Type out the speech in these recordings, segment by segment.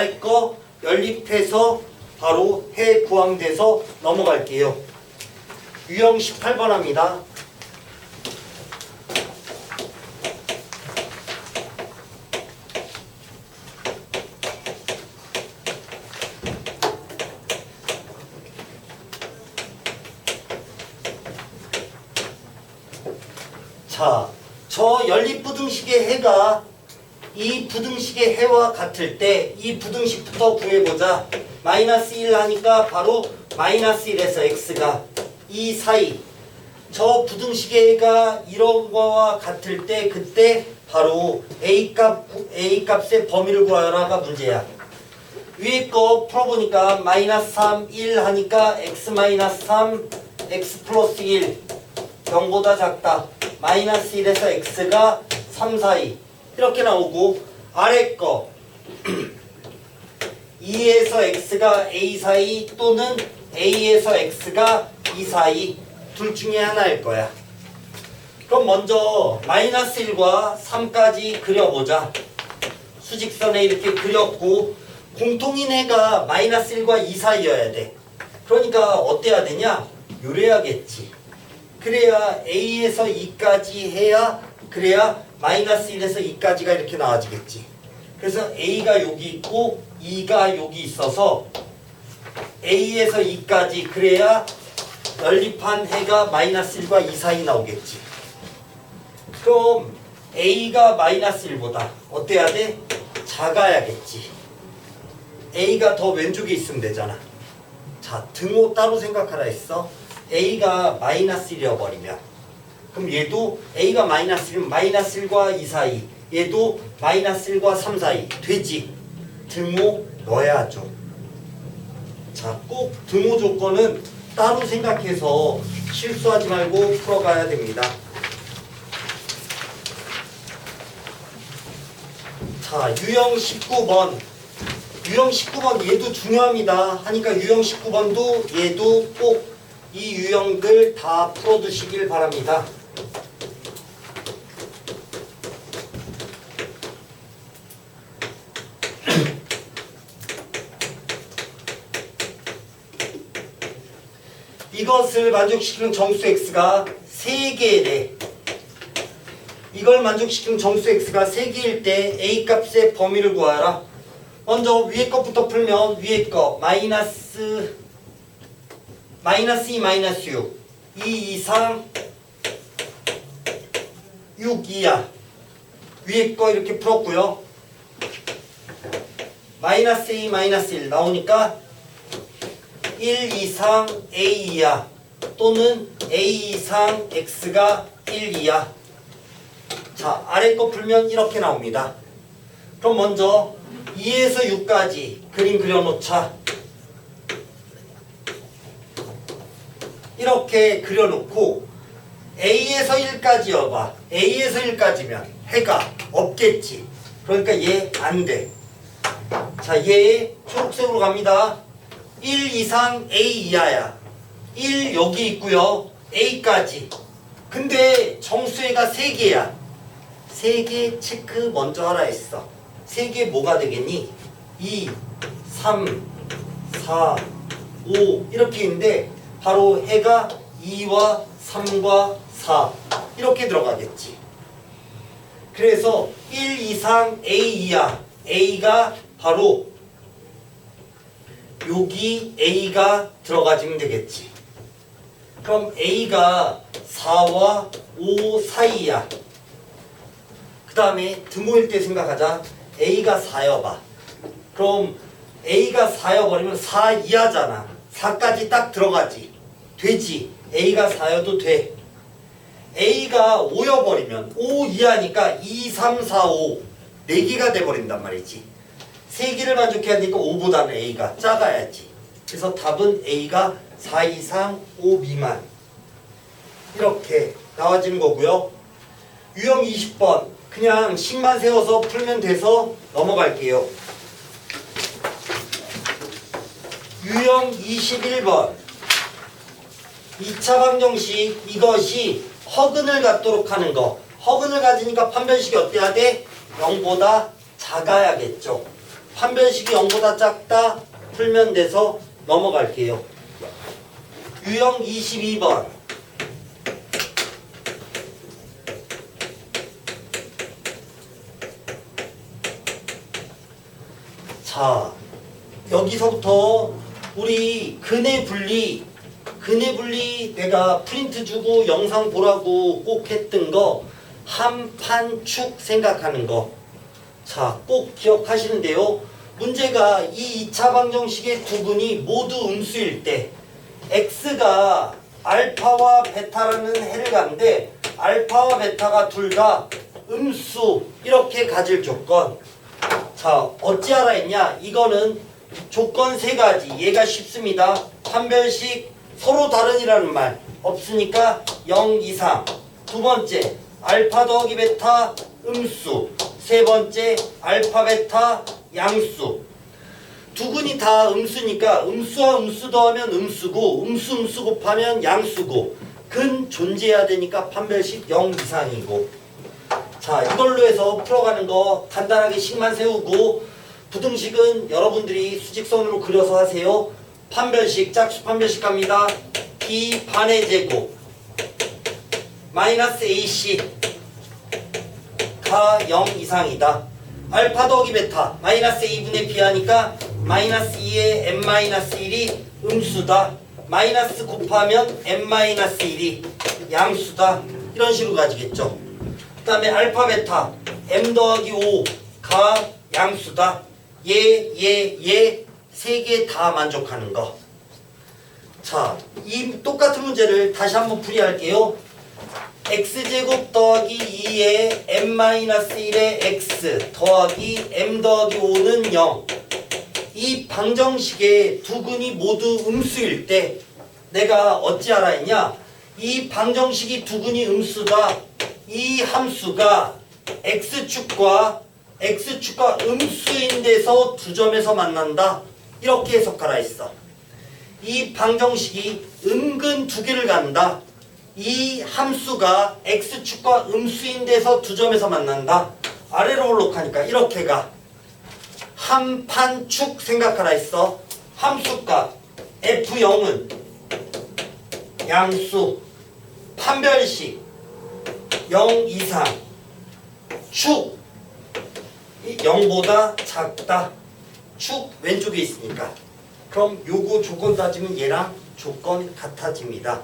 아래 거 연립해서 바로 해 구항돼서 넘어갈게요. 유형 18번 합니다. 자, 저 연립부등식의 해가 이 부등식의 해와 같을 때 이 부등식부터 구해보자. 마이너스 1 하니까 바로 마이너스 1에서 x가 이 사이 저 부등식의 해가 이런 거와 같을 때 그때 바로 a 값 a 값의 범위를 구하라가 문제야. 위에 거 풀어보니까 마이너스 3, 1 하니까 x 마이너스 3, x 플러스 1 0보다 작다. 마이너스 1에서 x가 3 사이 이렇게 나오고 아래 거 2에서 x가 a 사이 또는 a에서 x가 2 사이 둘 중에 하나일 거야. 그럼 먼저 마이너스 1과 3까지 그려보자. 수직선에 이렇게 그렸고 공통인 해가 마이너스 1과 2 사이여야 돼. 그러니까 어때야 되냐? 요래야겠지. 그래야 A에서 2까지 해야 그래야 마이너스 1에서 2까지가 이렇게 나와지겠지. 그래서 A가 여기 있고 2가 여기 있어서 A에서 2까지 그래야 연립한 해가 마이너스 1과 2 사이 나오겠지. 그럼 A가 마이너스 1보다 어때야 돼? 작아야겠지. A가 더 왼쪽에 있으면 되잖아. 자, 등호 따로 생각하라 했어. A가 마이너스 1이어 버리면 그럼 얘도 A가 마이너스 1이면 마이너스 1과 2 사이. 얘도 마이너스 1과 3 사이. 되지? 등호 넣어야죠. 자꼭 등호 조건은 따로 생각해서 실수하지 말고 풀어가야 됩니다. 자 유형 19번. 유형 19번 얘도 중요합니다. 하니까 유형 19번도 얘도 꼭 이 유형들 다 풀어두시길 바랍니다. 이것을 만족시키는 정수 x가 3개 래. 이걸 만족시키는 정수 x가 3개일 때 a 값의 범위를 구하라. 먼저 위에 것부터 풀면 위에 거 마이너스 마이너스 2 마이너스 6 2 이상 6 이하 위에 거 이렇게 풀었고요 마이너스 2 마이너스 1 나오니까 1 이상 a 이하 또는 a 이상 x가 1 이하 자 아래 거 풀면 이렇게 나옵니다 그럼 먼저 2에서 6까지 그림 그려놓자 이렇게 그려놓고 A에서 1까지 여봐. A에서 1까지면 해가 없겠지. 그러니까 얘 안 돼. 자, 얘 초록색으로 갑니다. 1 이상 A 이하야. 1 여기 있고요. A까지. 근데 정수해가 3개야. 3개 체크 먼저 하라 했어. 3개 뭐가 되겠니? 2, 3, 4, 5 이렇게 있는데 바로 해가 2와 3과 4 이렇게 들어가겠지. 그래서 1 이상 A 이하 A가 바로 여기 A가 들어가지면 되겠지. 그럼 A가 4와 5 사이야. 그 다음에 등호일 때 생각하자. A가 4여봐. 그럼 A가 4여버리면 4 이하잖아. 4까지 딱 들어가지. 되지. A가 4여도 돼. A가 5여버리면 5 이하니까 2, 3, 4, 5 4개가 돼버린단 말이지. 3개를 만족해야 하니까 5보다는 A가 작아야지. 그래서 답은 A가 4 이상 5 미만 이렇게 나와지는 거고요. 유형 20번 그냥 식만 세워서 풀면 돼서 넘어갈게요. 유형 21번 2차 방정식 이것이 허근을 갖도록 하는 거 허근을 가지니까 판별식이 어때야 돼? 0보다 작아야겠죠 판별식이 0보다 작다 풀면 돼서 넘어갈게요. 유형 22번. 자, 여기서부터 우리 근해 분리, 근해 분리 내가 프린트 주고 영상 보라고 꼭 했던 거 한판축 생각하는 거. 자, 꼭 기억하시는데요. 문제가 이 2차 방정식의 두 분이 모두 음수일 때 x가 알파와 베타라는 해를 가는데 알파와 베타가 둘 다 음수 이렇게 가질 조건. 자 어찌 알아 했냐? 이거는 조건 세 가지. 얘가 쉽습니다. 판별식 서로 다른이라는 말. 없으니까 0 이상. 두 번째 알파 더하기 베타 음수. 세 번째 알파 베타 양수. 두 근이 다 음수니까 음수와 음수 더하면 음수고 음수 음수 곱하면 양수고. 근 존재해야 되니까 판별식 0 이상이고. 자 이걸로 해서 풀어가는 거 간단하게 식만 세우고 부등식은 여러분들이 수직선으로 그려서 하세요. 판별식 짝수 판별식 갑니다. b 반의 제곱 마이너스 ac 가 0 이상이다 알파 더하기 베타 마이너스 2분의 b 하니까 마이너스 2에 n 마이너스 1이 음수다. 마이너스 곱하면 n 마이너스 1이 양수다. 이런 식으로 가지겠죠. 그 다음에 알파 베타 m 더하기 5가 양수다. 얘 얘 얘 세 개 다 만족하는 거. 자, 이 똑같은 문제를 다시 한번 풀이할게요. X제곱 더하기 2의 m-1의 x 더하기 m 더하기 5는 0. 이 방정식의 두 근이 모두 음수일 때 내가 어찌 알아 했냐? 이 방정식이 두 근이 음수다. 이 함수가 x축과 x축과 음수인 데서 두 점에서 만난다. 이렇게 해석하라 했어. 이 방정식이 은근 두 개를 갖는다. 이 함수가 x축과 음수인 데서 두 점에서 만난다. 아래로 올록하니까 이렇게 가. 한판축 생각하라 했어. 함수값 f0은 양수 판별식 0 이상 축 0보다 작다. 축 왼쪽에 있으니까. 그럼 요거 조건 따지면 얘랑 조건 같아집니다.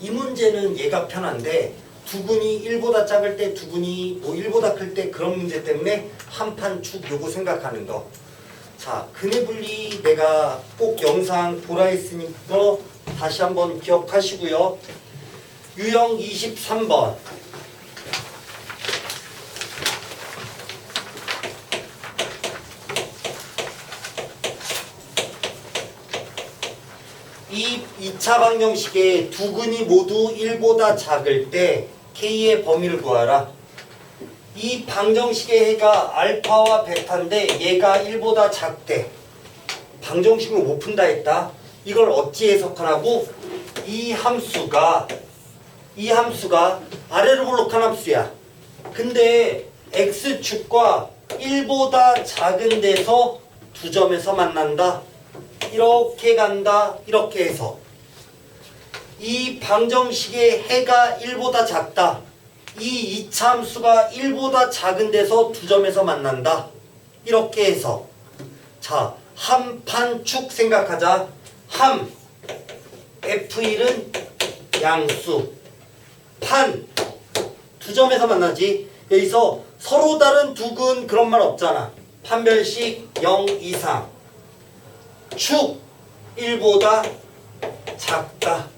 이 문제는 얘가 편한데 두근이 1보다 작을 때 두근이 뭐 1보다 클 때 그런 문제 때문에 한판 축 요거 생각하는 거. 자, 근해 분리 내가 꼭 영상 보라 했으니까 다시 한번 기억하시고요. 유형 23번. 이 2차 방정식의 두 근이 모두 1보다 작을 때 K의 범위를 구하라. 이 방정식의 해가 알파와 베타인데 얘가 1보다 작대. 방정식을 못 푼다 했다. 이걸 어찌 해석하라고? 이 함수가 이 함수가 아래로 볼록한 함수야. 근데 x축과 1보다 작은 데서 두 점에서 만난다. 이렇게 간다 이렇게 해서 이 방정식의 해가 1보다 작다. 이 이참수가 1보다 작은 데서 두 점에서 만난다. 이렇게 해서. 자 함판축 생각하자. 함 F1은 양수. 판 두 점에서 만나지. 여기서 서로 다른 두 근 그런 말 없잖아. 판별식 0 이상. 축 1보다 작다.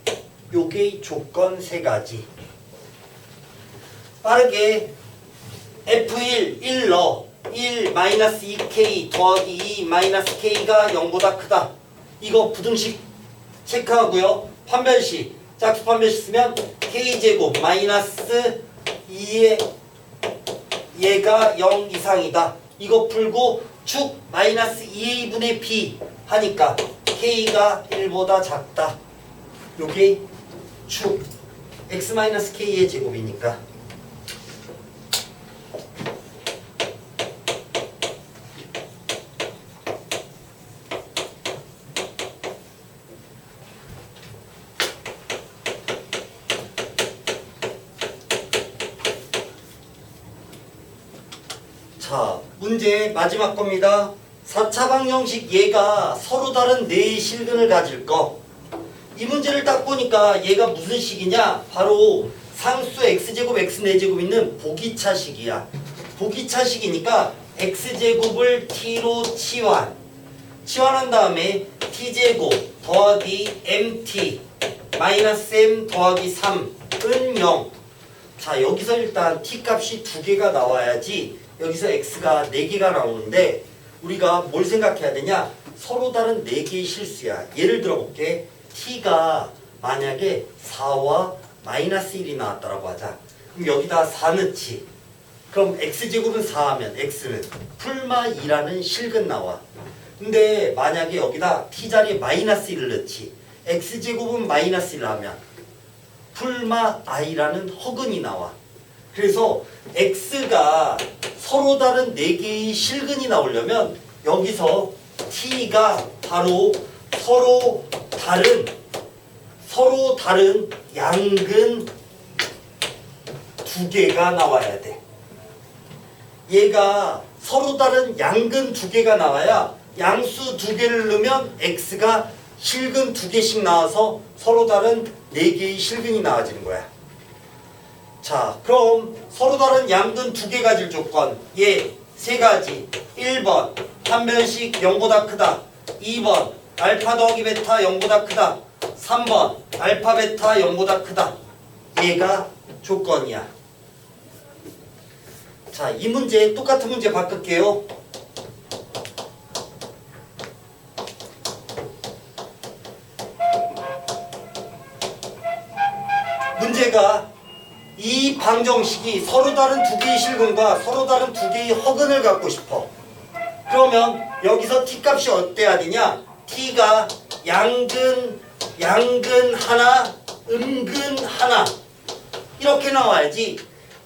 요게 조건 세 가지. 빠르게 F1 1 넣어. 1 마이너스 2K 더하기 2 마이너스 K가 0보다 크다. 이거 부등식 체크하고요. 판별식 짝수 판별식 쓰면 K제곱 마이너스 2의 얘가 0 이상이다. 이거 풀고 축 마이너스 2A분의 B 하니까 K가 1보다 작다. 요게 축 x-k의 제곱이니까. 자 문제 마지막 겁니다. 4차 방정식 얘가 서로 다른 네 실근을 가질 거. 이 문제를 딱 보니까 얘가 무슨 식이냐? 바로 상수 x제곱 x4제곱 있는 보기차식이야. 보기차식이니까 x제곱을 t로 치환. 치환한 다음에 t제곱 더하기 mt 마이너스 m 더하기 3은 0. 자 여기서 일단 t 값이 두 개가 나와야지 여기서 x가 네 개가 나오는데 우리가 뭘 생각해야 되냐 서로 다른 네 개의 실수야 예를 들어 볼게 t가 만약에 4와 마이너스 1이 나왔다라고 하자. 그럼 여기다 4 넣지. 그럼 x제곱은 4 하면 x는 풀마 2라는 실근 나와. 근데 만약에 여기다 t 자리에 마이너스 1을 넣지. X제곱은 마이너스 1 하면 풀마 i라는 허근이 나와. 그래서 x가 서로 다른 네 개의 실근이 나오려면 여기서 t가 바로 서로 다른 서로 다른 양근 두 개가 나와야 돼. 얘가 서로 다른 양근 두 개가 나와야 양수 두 개를 넣으면 x가 실근 두 개씩 나와서 서로 다른 네 개의 실근이 나와지는 거야. 자, 그럼 서로 다른 양근 두 개 가질 조건. 얘세 가지. 1번 한 변씩 0보다 크다. 2번 알파 더하기 베타 0보다 크다. 3번 알파 베타 0보다 크다. 얘가 조건이야. 자, 이 문제 똑같은 문제 바꿀게요. 문제가 이 방정식이 서로 다른 두 개의 실근과 서로 다른 두 개의 허근을 갖고 싶어. 그러면 여기서 t 값이 어때야 되냐? T가 양근 양근 하나, 음근 하나 이렇게 나와야지.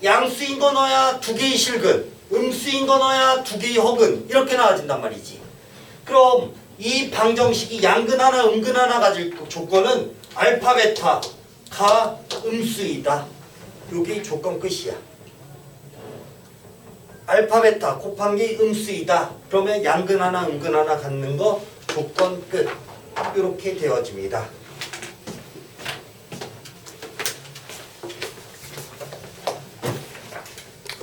양수인 거 넣어야 두 개의 실근, 음수인 거 넣어야 두 개의 허근 이렇게 나와진단 말이지. 그럼 이 방정식이 양근 하나, 음근 하나 가질 조건은 알파 베타 가 음수이다. 요게 조건 끝이야. 알파 베타 곱한 게 음수이다. 그러면 양근 하나, 음근 하나 갖는 거 조건 끝. 이렇게 되어집니다.